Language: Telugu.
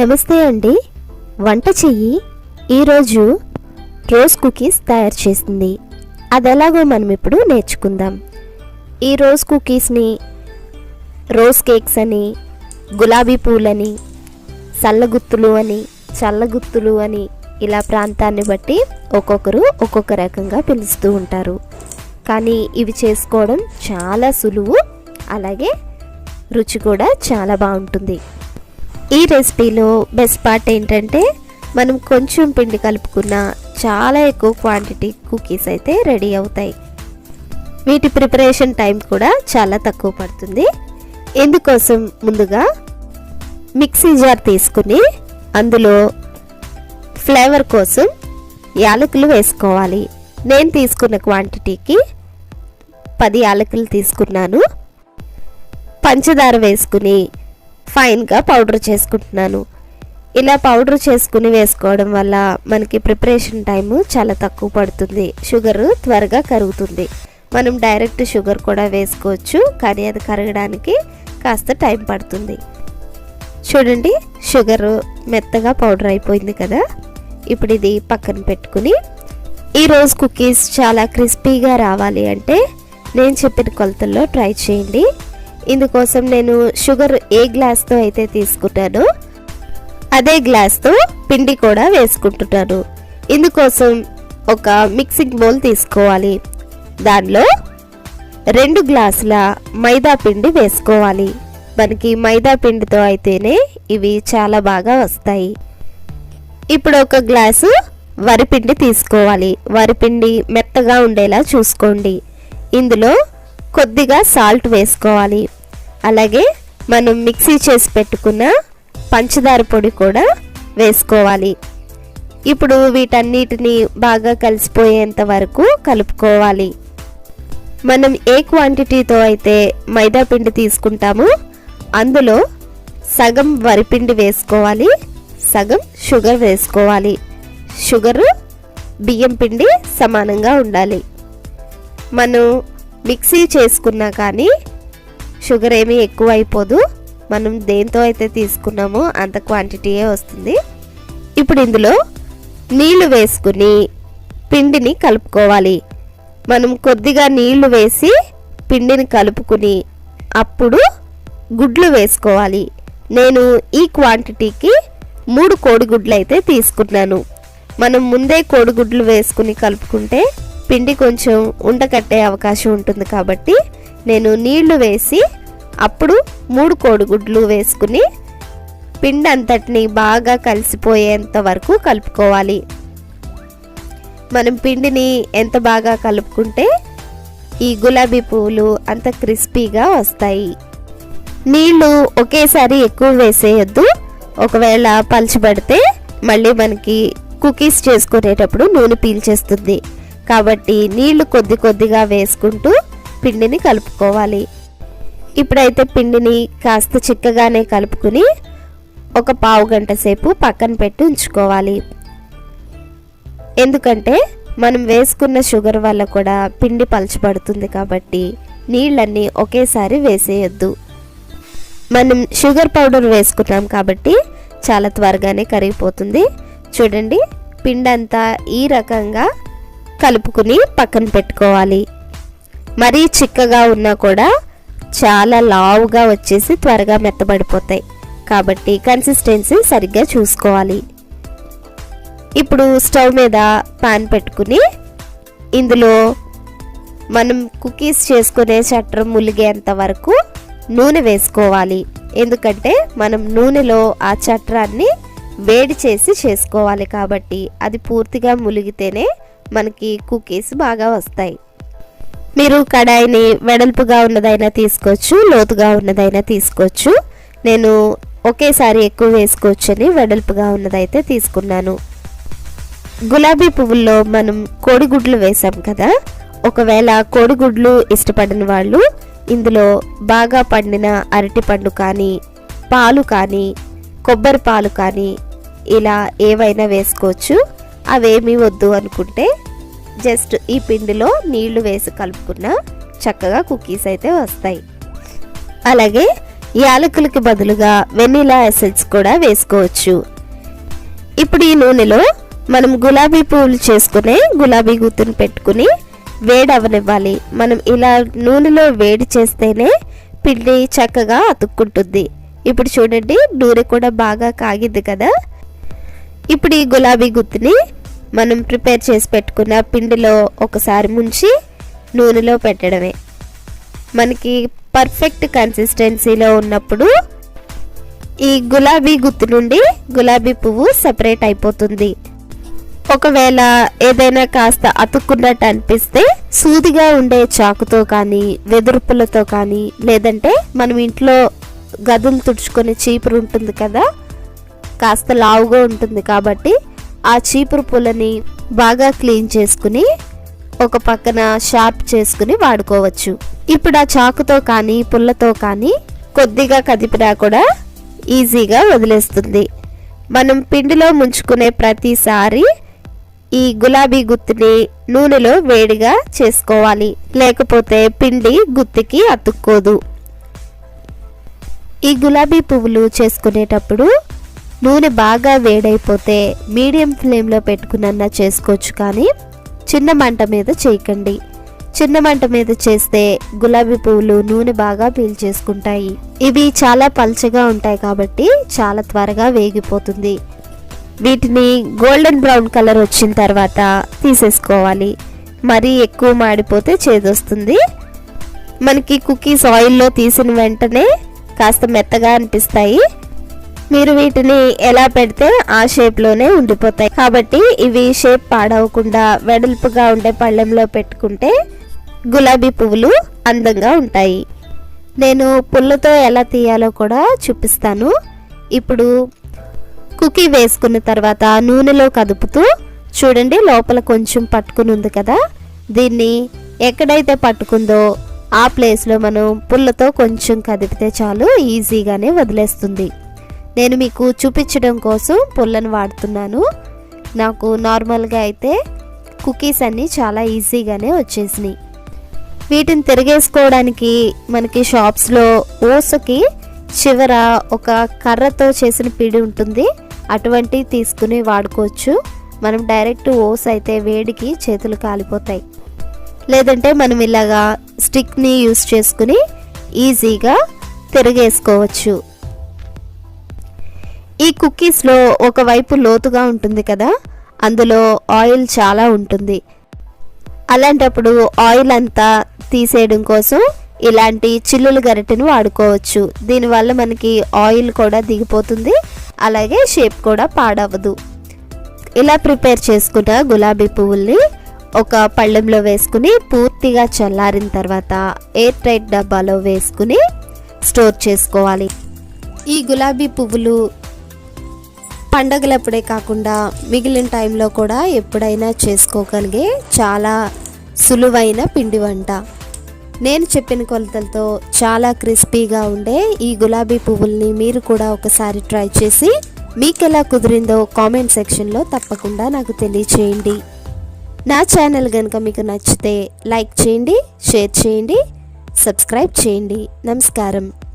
నమస్తే అండి. వంట చెయ్యి ఈరోజు రోజ్ కుకీస్ తయారు చేసింది. అది ఎలాగో మనం ఇప్పుడు నేర్చుకుందాం. ఈ రోజ్ కుకీస్ని రోజ్ కేక్స్ అని గులాబీ పూలని సల్లగుత్తులు అని చల్లగుత్తులు అని ఇలా ప్రాంతాన్ని బట్టి ఒక్కొక్కరు ఒక్కొక్క రకంగా పిలుస్తూ ఉంటారు. కానీ ఇవి చేసుకోవడం చాలా సులువు అలాగే రుచి కూడా చాలా బాగుంటుంది. ఈ రెసిపీలో బెస్ట్ పార్ట్ ఏంటంటే మనం కొంచెం పిండి కలుపుకున్న చాలా ఎక్కువ క్వాంటిటీ కుకీస్ అయితే రెడీ అవుతాయి. వీటి ప్రిపరేషన్ టైం కూడా చాలా తక్కువ పడుతుంది. ఇందుకోసం ముందుగా మిక్సీ జార్ తీసుకుని అందులో ఫ్లేవర్ కోసం యాలకులు వేసుకోవాలి. నేను తీసుకున్న క్వాంటిటీకి పది యాలకులు తీసుకున్నాను. పంచదార వేసుకుని ఫైన్గా పౌడర్ చేసుకుంటున్నాను. ఇలా పౌడర్ చేసుకుని వేసుకోవడం వల్ల మనకి ప్రిపరేషన్ టైము చాలా తక్కువ పడుతుంది. షుగర్ త్వరగా కరుగుతుంది. మనం డైరెక్ట్ షుగర్ కూడా వేసుకోవచ్చు కానీ అది కరగడానికి కాస్త టైం పడుతుంది. చూడండి షుగర్ మెత్తగా పౌడర్ అయిపోయింది కదా? ఇప్పుడు ఇది పక్కన పెట్టుకుని ఈరోజు కుకీస్ చాలా క్రిస్పీగా రావాలి అంటే నేను చెప్పిన కొలతల్లో ట్రై చేయండి. ఇందుకోసం నేను షుగర్ ఏ గ్లాస్తో అయితే తీసుకుంటానో అదే గ్లాస్తో పిండి కూడా వేసుకుంటున్నాను ఇందుకోసం ఒక మిక్సింగ్ బౌల్ తీసుకోవాలి. దానిలో రెండు గ్లాసుల మైదా పిండి వేసుకోవాలి. మనకి మైదా పిండితో అయితేనే ఇవి చాలా బాగా వస్తాయి. ఇప్పుడు ఒక గ్లాసు వరిపిండి తీసుకోవాలి. వరిపిండి మెత్తగా ఉండేలా చూసుకోండి. ఇందులో కొద్దిగా సాల్ట్ వేసుకోవాలి. అలాగే మనం మిక్సీ చేసి పెట్టుకున్న పంచదార పొడి కూడా వేసుకోవాలి. ఇప్పుడు వీటన్నిటిని బాగా కలిసిపోయేంత వరకు కలుపుకోవాలి. మనం ఏ క్వాంటిటీతో అయితే మైదా పిండి తీసుకుంటామో అందులో సగం వరిపిండి వేసుకోవాలి సగం షుగర్ వేసుకోవాలి. షుగరు బియ్యం పిండి సమానంగా ఉండాలి. మనం మిక్సీ చేసుకున్నా కానీ షుగర్ ఏమీ ఎక్కువ అయిపోదు మనం దేంతో అయితే తీసుకున్నామో అంత క్వాంటిటీయే వస్తుంది. ఇప్పుడు ఇందులో నీళ్ళు వేసుకుని పిండిని కలుపుకోవాలి. మనం కొద్దిగా నీళ్ళు వేసి పిండిని కలుపుకుని అప్పుడు గుడ్లు వేసుకోవాలి. నేను ఈ క్వాంటిటీకి మూడు కోడిగుడ్లు అయితే తీసుకున్నాను. మనం ముందే కోడిగుడ్లు వేసుకుని కలుపుకుంటే పిండి కొంచెం ఉండకట్టే అవకాశం ఉంటుంది కాబట్టి నేను నీళ్ళు వేసి అప్పుడు మూడు కోడిగుడ్లు వేసుకుని పిండి అంతటిని బాగా కలిసిపోయేంత వరకు కలుపుకోవాలి. మనం పిండిని ఎంత బాగా కలుపుకుంటే ఈ గులాబీ పువ్వులు అంత క్రిస్పీగా వస్తాయి. నీళ్ళు ఒకేసారి ఎక్కువ వేసేయద్దు. ఒకవేళ పలచబడితే మళ్ళీ మనకి కుకీస్ చేసుకునేటప్పుడు నూనె పీల్చేస్తుంది. కాబట్టి నీళ్ళు కొద్ది కొద్దిగా వేసుకుంటూ పిండిని కలుపుకోవాలి. ఇప్పుడైతే పిండిని కాస్త చిక్కగానే కలుపుకుని ఒక పావు గంట సేపు పక్కన పెట్టి ఉంచుకోవాలి. ఎందుకంటే మనం వేసుకున్న షుగర్ వల్ల కూడా పిండి పలచబడుతుంది కాబట్టి నీళ్ళన్నీ ఒకేసారి వేసేయొద్దు. మనం షుగర్ పౌడర్ వేసుకున్నాం కాబట్టి చాలా త్వరగానే కరిగిపోతుంది. చూడండి పిండి అంతా ఈ రకంగా కలుపుకుని పక్కన పెట్టుకోవాలి. మరీ చిక్కగా ఉన్నా కూడా చాలా లావుగా వచ్చేసి త్వరగా మెత్తబడిపోతాయి. కాబట్టి కన్సిస్టెన్సీ సరిగ్గా చూసుకోవాలి. ఇప్పుడు స్టవ్ మీద పాన్ పెట్టుకుని ఇందులో మనం కుకీస్ చేసుకునే చట్రం ములిగేంత వరకు నూనె వేసుకోవాలి. ఎందుకంటే మనం నూనెలో ఆ చట్రాన్ని వేడి చేసి చేసుకోవాలి కాబట్టి అది పూర్తిగా ములిగితేనే మనకి కుకీస్ బాగా వస్తాయి. మీరు కడాయిని వెడల్పుగా ఉన్నదైనా తీసుకోవచ్చు లోతుగా ఉన్నదైనా తీసుకోవచ్చు. నేను ఒకేసారి ఎక్కువ వేసుకోవచ్చని వెడల్పుగా ఉన్నదైతే తీసుకున్నాను. గులాబీ పువ్వుల్లో మనం కోడిగుడ్లు వేసాం కదా ఒకవేళ కోడిగుడ్లు ఇష్టపడిన వాళ్ళు ఇందులో బాగా పండిన అరటిపండు కానీ పాలు కానీ కొబ్బరి పాలు కానీ ఇలా ఏవైనా వేసుకోవచ్చు. అవేమీ వద్దు అనుకుంటే జస్ట్ ఈ పిండిలో నీళ్ళు వేసి కలుపుకున్న చక్కగా కుకీస్ అయితే వస్తాయి. అలాగే యాలకులకి బదులుగా వెనిలా ఎసెన్స్ కూడా వేసుకోవచ్చు. ఇప్పుడు ఈ నూనెలో మనం గులాబీ పువ్వులు చేసుకునే గులాబీ గుత్తును పెట్టుకుని వేడి అవనివ్వాలి. మనం ఇలా నూనెలో వేడి చేస్తేనే పిండి చక్కగా అతుక్కుంటుంది. ఇప్పుడు చూడండి నూనె కూడా బాగా కాగింది కదా? ఇప్పుడు ఈ గులాబీ గుత్తిని మనం ప్రిపేర్ చేసి పెట్టుకున్న పిండిలో ఒకసారి ముంచి నూనెలో పెట్టడమే. మనకి పర్ఫెక్ట్ కన్సిస్టెన్సీలో ఉన్నప్పుడు ఈ గులాబీ గుత్తు నుండి గులాబీ పువ్వు సెపరేట్ అయిపోతుంది. ఒకవేళ ఏదైనా కాస్త అతుక్కున్నట్టు అనిపిస్తే సూదిగా ఉండే చాకుతో కానీ వెదురుపులతో కానీ లేదంటే మనం ఇంట్లో గదులు తుడుచుకునే చీపురు ఉంటుంది కదా కాస్త లావుగా ఉంటుంది కాబట్టి ఆ చీపురు పుల్లని బాగా క్లీన్ చేసుకుని ఒక పక్కన షార్ప్ చేసుకుని వాడుకోవచ్చు. ఇప్పుడు ఆ చాకుతో కానీ పుల్లతో కానీ కొద్దిగా కదిపినా కూడా ఈజీగా వదిలేస్తుంది. మనం పిండిలో ముంచుకునే ప్రతిసారి ఈ గులాబీ గుత్తిని నూనెలో వేడిగా చేసుకోవాలి. లేకపోతే పిండి గుత్తికి అతుక్కోదు. ఈ గులాబీ పువ్వులు చేసుకునేటప్పుడు నూనె బాగా వేడైపోతే మీడియం ఫ్లేమ్లో పెట్టుకున్నన్నా చేసుకోవచ్చు కానీ చిన్న మంట మీద చేయకండి. చిన్న మంట మీద చేస్తే గులాబీ పువ్వులు నూనె బాగా పీల్చేసుకుంటాయి ఇవి చాలా పల్చగా ఉంటాయి కాబట్టి చాలా త్వరగా వేగిపోతుంది. వీటిని గోల్డెన్ బ్రౌన్ కలర్ వచ్చిన తర్వాత తీసేసుకోవాలి. మరీ ఎక్కువ మాడిపోతే చేదొస్తుంది. మనకి కుకీస్ ఆయిల్లో తీసిన వెంటనే కాస్త మెత్తగా అనిపిస్తాయి. మీరు వీటిని ఎలా పెడితే ఆ షేప్లోనే ఉండిపోతాయి. కాబట్టి ఇవి షేప్ పాడవకుండా వెడల్పుగా ఉండే పళ్ళెంలో పెట్టుకుంటే గులాబీ పువ్వులు అందంగా ఉంటాయి. నేను పుల్లతో ఎలా తీయాలో కూడా చూపిస్తాను. ఇప్పుడు కుకీ వేసుకున్న తర్వాత నూనెలో కదుపుతూ చూడండి లోపల కొంచెం పట్టుకుని ఉంది కదా. దీన్ని ఎక్కడైతే పట్టుకుందో ఆ ప్లేస్లో మనం పుల్లతో కొంచెం కదిపితే చాలు ఈజీగానే వదిలేస్తుంది. నేను మీకు చూపించడం కోసం పుల్లను వాడుతున్నాను. నాకు నార్మల్గా అయితే కుకీస్ అన్నీ చాలా ఈజీగానే వచ్చేసినాయి. వీటిని తిరిగేసుకోవడానికి మనకి షాప్స్లో ఓసకి చివర ఒక కర్రతో చేసిన పిడి ఉంటుంది. అటువంటి తీసుకుని వాడుకోవచ్చు. మనం డైరెక్ట్ ఓస్ అయితే వేడికి చేతులు కాలిపోతాయి. లేదంటే మనం ఇలాగా స్టిక్ని యూస్ చేసుకుని ఈజీగా తిరిగేసుకోవచ్చు. ఈ కుక్కీస్లో ఒకవైపు లోతుగా ఉంటుంది కదా అందులో ఆయిల్ చాలా ఉంటుంది. అలాంటప్పుడు ఆయిల్ అంతా తీసేయడం కోసం ఇలాంటి చిల్లులు గరిటెను వాడుకోవచ్చు. దీనివల్ల మనకి ఆయిల్ కూడా దిగిపోతుంది అలాగే షేప్ కూడా పాడవదు. ఇలా ప్రిపేర్ చేసుకున్న గులాబీ పువ్వుల్ని ఒక పళ్ళెంలో వేసుకుని పూర్తిగా చల్లారిన తర్వాత ఎయిర్ టైట్ డబ్బాలో వేసుకుని స్టోర్ చేసుకోవాలి. ఈ గులాబీ పువ్వులు పండగలప్పుడే కాకుండా మిగిలిన టైంలో కూడా ఎప్పుడైనా చేసుకోగలిగే చాలా సులువైన పిండి వంట. నేను చెప్పిన కొలతలతో చాలా క్రిస్పీగా ఉండే ఈ గులాబీ పువ్వుల్ని మీరు కూడా ఒకసారి ట్రై చేసి మీకు ఎలా కుదిరిందో కామెంట్ సెక్షన్లో తప్పకుండా నాకు తెలియచేయండి. నా ఛానల్ కనుక మీకు నచ్చితే లైక్ చేయండి షేర్ చేయండి సబ్స్క్రైబ్ చేయండి. నమస్కారం.